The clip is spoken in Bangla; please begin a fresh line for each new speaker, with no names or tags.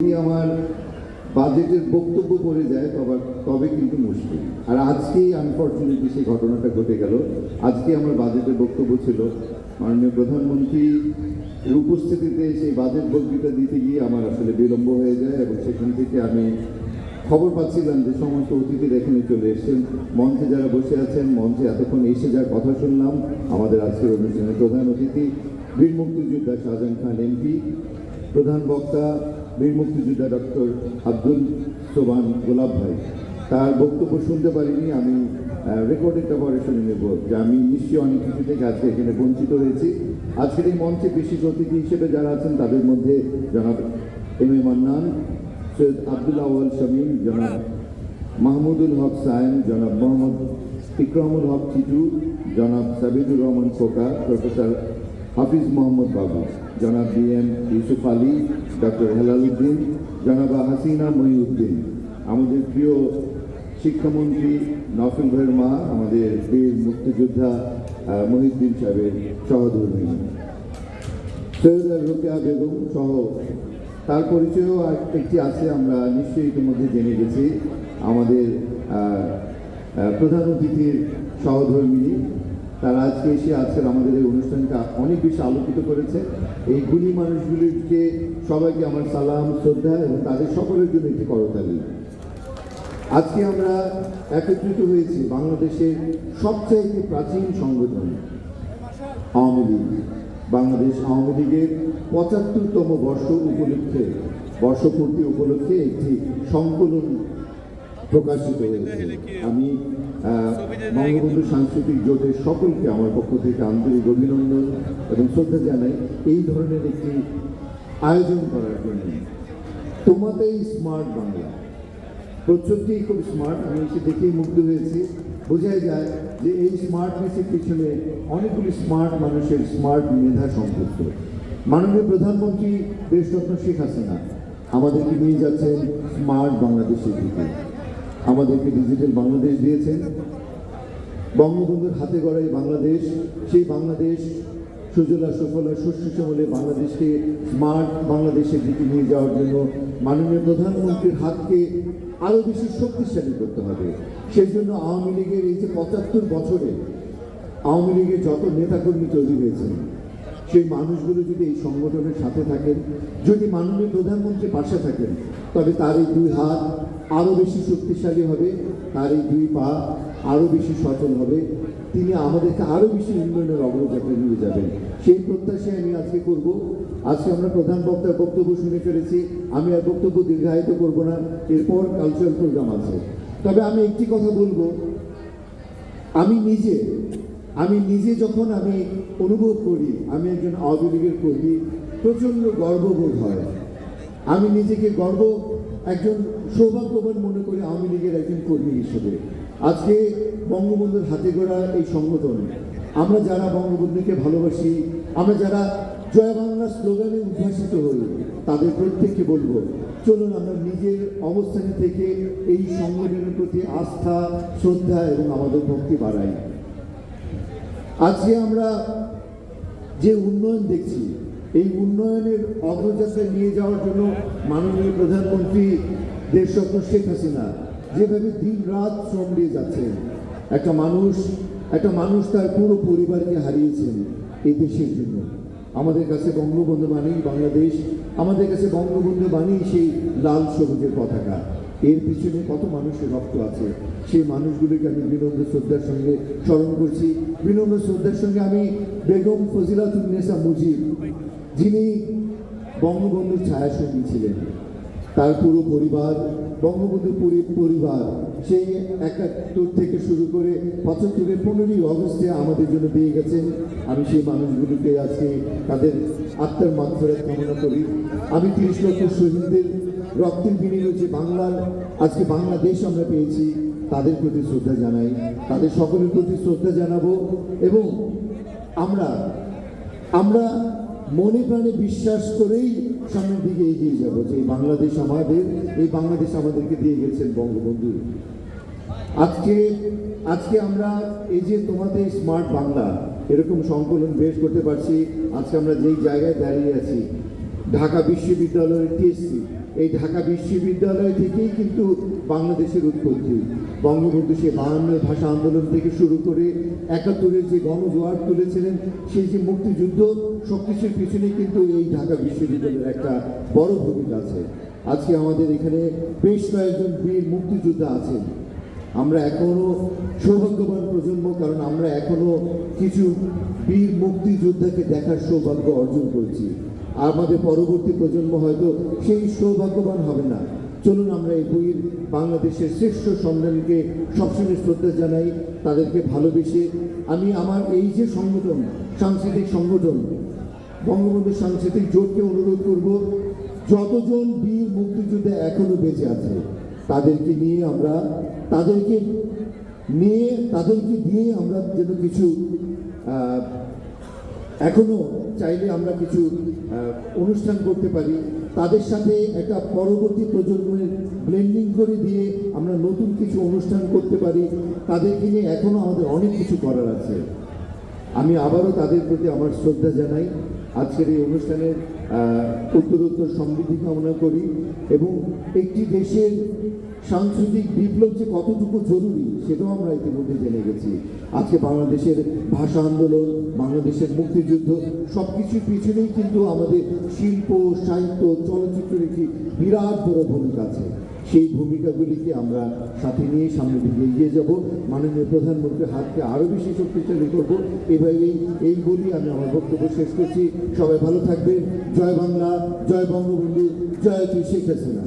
যদি আমার বাজেটের বক্তব্য পড়ে যায়, তবে তবে কিন্তু মুশকিল। আর আজকেই আনফর্চুনেটলি সেই ঘটনাটা ঘটে গেল। আজকে আমার বাজেটের বক্তব্য ছিল, মাননীয় প্রধানমন্ত্রী উপস্থিতিতে সেই বাজেট বক্তৃতা দিতে গিয়ে আমার আসলে বিলম্ব হয়ে যায় এবং সেখান থেকে আমি খবর পাচ্ছিলাম যে সমস্ত অতিথিরা এখানে চলে এসেছেন। মঞ্চে যারা বসে আছেন, মঞ্চে এতক্ষণ এসে যার কথা শুনলাম, আমাদের আজকের অনুষ্ঠানের প্রধান অতিথি বীর মুক্তিযোদ্ধা শাহজাহান খান এমপি, প্রধান বক্তা বীর মুক্তিযোদ্ধা ডক্টর আব্দুল সোবান গোলাপ ভাই। তার বক্তব্য শুনতে পারিনি, আমি রেকর্ডেডটা পরে শুনে নেব। যে আমি নিশ্চয়ই অনেক কিছু থেকে আজকে এখানে বঞ্চিত হয়েছি। আজকের এই মঞ্চে বিশেষ অতিথি হিসেবে যারা আছেন, তাদের মধ্যে জনাব এম এ মান্নান, সৈয়দ আব্দুল আওয়াল শামীম, জনাব মাহমুদুল হক সায়েম, জনাব মোহাম্মদ ইকরামুল হক চিটু, জনাব সাবিদুর রহমান খোকা প্রফেসর হাফিজ মোহাম্মদ বাবু। জনাব B M Yusuf Ali, doctor Helal Uddin জনাবা হাসিনা মহিউদ্দিন। আমাদের প্রিয় শিক্ষামন্ত্রী নফিল ভাইয়ের মা, আমাদের বীর মুক্তিযোদ্ধা মহিউদ্দিন সাহেবের সহধর্মী সৈয়দা রোকেয়া বেগম সহ তার পরিচয়ও একটি আছে, আমরা নিশ্চয়ই ইতিমধ্যে জেনে গেছি। আমাদের প্রধান অতিথির সহধর্মিনী তারা আজকে এসে আজকের আমাদের এই অনুষ্ঠানটা অনেক বেশি আলোকিত করেছে। এই গুণী মানুষগুলিকে সবাইকে আমার সালাম, শ্রদ্ধা এবং তাদের সকলের জন্য একটি করতালি। আজকে আমরা একত্রিত হয়েছি বাংলাদেশের সবচেয়ে একটি প্রাচীন সংগঠন, আওয়ামী লীগ। বাংলাদেশ আওয়ামী লীগের পঁচাত্তরতম বর্ষ উপলক্ষে, বর্ষপূর্তি উপলক্ষে একটি সংকলন প্রকাশিত হয়েছে। আমি বঙ্গবন্ধু সাংস্কৃতিক জোটের সকলকে আমার পক্ষ থেকে আন্তরিক অভিনন্দন এবং শ্রদ্ধা জানাই এই ধরনের একটি আয়োজন করার জন্য। তোমাতেই স্মার্ট বাংলা। প্রচুরটি খুব স্মার্ট আমি এসে দেখেই মুগ্ধ হয়েছি। বোঝাই যায় যে এই স্মার্ট স্মার্টনেসের পিছনে অনেকগুলি স্মার্ট মানুষের স্মার্ট মেধা সম্পৃক্ত মাননীয় প্রধানমন্ত্রী দেশরত্ন শেখ হাসিনা আমাদেরকে নিয়ে যাচ্ছেন স্মার্ট বাংলাদেশের দিকে। আমাদেরকে ডিজিটাল বাংলাদেশ দিয়েছেন। বঙ্গবন্ধুর হাতে গড়া এই বাংলাদেশ, সেই বাংলাদেশ সুজলা, সুফলা শস্য শ্যামলে বাংলাদেশকে স্মার্ট বাংলাদেশের দিকে নিয়ে যাওয়ার জন্য মাননীয় প্রধানমন্ত্রীর হাতকে আরও বেশি শক্তিশালী করতে হবে। সেই জন্য আওয়ামী লীগের এই যে পঁচাত্তর বছরে আওয়ামী লীগের যত নেতাকর্মী তৈরি হয়েছেন সেই মানুষগুলো যদি এই সংগঠনের সাথে থাকেন, যদি মাননীয় প্রধানমন্ত্রী পাশে থাকেন তবে তার এই দুই হাত আরও বেশি শক্তিশালী হবে, তার এই দুই পা আরও বেশি সচল হবে, তিনি আমাদেরকে আরও বেশি উন্নয়নের অগ্রযাত্রায় নিয়ে যাবেন। সেই প্রত্যাশায় আমি আজকে করব। আজকে আমরা প্রধান বক্তার বক্তব্য শুনে ফেলেছি, আমি আর বক্তব্য দীর্ঘায়িত করব না, এরপর কালচারাল প্রোগ্রাম আছে। তবে আমি একটি কথা বলব। আমি নিজে আমি নিজে যখন আমি অনুভব করি, আমি একজন আওয়ামী লীগের কর্মী, প্রচণ্ড গর্ববোধ হয়। আমি নিজেকে গর্ব, একজন সৌভাগ্যবান মনে করি আওয়ামী লীগের একজন কর্মী হিসেবে। আজকে বঙ্গবন্ধুর হাতে গড়া এই সংগঠন, আমরা যারা বঙ্গবন্ধুকে ভালোবাসি, আমরা যারা জয় বাংলা স্লোগানে উদ্ভাসিত হই, তাদের প্রত্যেককে বলব, চলুন আমরা নিজের অবস্থানে থেকে এই সংগঠনের প্রতি আস্থা, শ্রদ্ধা এবং আমাদের ভক্তি বাড়াই। আজকে আমরা যে উন্নয়ন দেখছি, এই উন্নয়নের অগ্রযাত্রায় নিয়ে যাওয়ার জন্য মাননীয় প্রধানমন্ত্রী দেশরত্ন শেখ হাসিনা যেভাবে দিন রাত শ্রম দিয়ে যাচ্ছেন, একটা মানুষ একটা মানুষ তার পুরো পরিবারকে হারিয়েছেন এই দেশের জন্য। আমাদের কাছে বঙ্গবন্ধু মানেই বাংলাদেশ, আমাদের কাছে বঙ্গবন্ধু মানেই সেই লাল সবুজের পতাকা। এর পিছনে কত মানুষের রক্ত আছে? সেই মানুষগুলিকে আমি বিনম্র শ্রদ্ধার সঙ্গে স্মরণ করছি। বিনম্র শ্রদ্ধার সঙ্গে আমি বেগম ফজিলাতুন্নেসা মুজিব, যিনি বঙ্গবন্ধুর ছায়াসঙ্গী ছিলেন। তার পুরো পরিবার বঙ্গবন্ধুর পুরো পরিবার সেই একাত্তর থেকে শুরু করে পঁচাত্তরের পনেরোই অগস্টে আমাদের জন্য দিয়ে গেছেন। আমি সেই মানুষগুলিকে আজকে তাদের আত্মার মাত্রায় কামনা করি। আমি তিরিশ লক্ষ শহীদদের রক্তের বিনিময়ে যে বাংলার, আজকে বাংলাদেশ আমরা পেয়েছি, তাদের প্রতি শ্রদ্ধা জানাই। তাদের সকলের প্রতি শ্রদ্ধা জানাব এবং আমরা আমরা মনে প্রাণে বিশ্বাস করেই সামনের দিকে এগিয়ে যাব। যে এই বাংলাদেশ আমাদের, এই বাংলাদেশ আমাদেরকে দিয়ে গেছেন বঙ্গবন্ধু। আজকে আজকে আমরা এই যে তোমাদের স্মার্ট বাংলা, এরকম সংকলন বেশ করতে পারছি, আজকে আমরা যেই জায়গায় দাঁড়িয়ে আছি ঢাকা বিশ্ববিদ্যালয়ের টিএসসি এই ঢাকা বিশ্ববিদ্যালয় থেকেই কিন্তু বাংলাদেশের উৎপত্তি। বঙ্গবন্ধু সে বাহান্নের ভাষা আন্দোলন থেকে শুরু করে একাত্তরের যে গণজোয়ার তুলেছিলেন, সেই যে মুক্তিযুদ্ধ সব কিছুর পিছনে কিন্তু এই ঢাকা বিশ্ববিদ্যালয়ের একটা বড় ভূমিকা আছে। আজকে আমাদের এখানে বেশ কয়েকজন বীর মুক্তিযোদ্ধা আছেন। আমরা এখনও সৌভাগ্যবান প্রজন্ম, কারণ আমরা এখনও কিছু বীর মুক্তিযোদ্ধাকে দেখার সৌভাগ্য অর্জন করেছি। আমাদের পরবর্তী প্রজন্ম হয়তো সেই সৌভাগ্যবান হবে না। চলুন আমরা এই বইয়ের বাংলাদেশের শ্রেষ্ঠ সংগ্রামীকে সবসময় শ্রদ্ধা জানাই, তাদেরকে ভালোবেসে। আমি আমার এই যে সংগঠন, সাংস্কৃতিক সংগঠন, বঙ্গবন্ধু সাংস্কৃতিক জোটকে অনুরোধ করব, যতজন বীর মুক্তিযোদ্ধা এখনও বেঁচে আছে, তাদেরকে নিয়ে আমরা, তাদেরকে নিয়ে, তাদেরকে দিয়ে আমরা যেন কিছু এখনও চাইলে আমরা কিছু অনুষ্ঠান করতে পারি। তাদের সাথে একটা পরবর্তী প্রজন্মের ব্লেন্ডিং করে দিয়ে আমরা নতুন কিছু অনুষ্ঠান করতে পারি। তাদেরকে নিয়ে এখনও আমাদের অনেক কিছু করার আছে। আমি আবারও তাদের প্রতি আমার শ্রদ্ধা জানাই। আজকের এই অনুষ্ঠানের উত্তরোত্তর সমৃদ্ধি কামনা করি এবং একটি দেশের সাংস্কৃতিক বিপ্লব যে কতটুকু জরুরি, সেটাও আমরা ইতিমধ্যে জেনে গেছি। আজকে বাংলাদেশের ভাষা আন্দোলন, বাংলাদেশের মুক্তিযুদ্ধ সব কিছুর পিছনেই কিন্তু আমাদের শিল্প, সাহিত্য, চলচ্চিত্রের একটি বিরাট বড় ভূমিকা আছে। সেই ভূমিকাগুলিকে আমরা সাথে নিয়ে সামনের দিকে এগিয়ে যাব? মাননীয় প্রধানমন্ত্রীর হাতকে আরও বেশি শক্তিশালী করব। এভাবেই এই বলি আমি আমার বক্তব্য শেষ করছি। সবাই ভালো থাকবে জয় বাংলা, জয় বঙ্গবন্ধু, জয় তুই শেখ হাসিনা।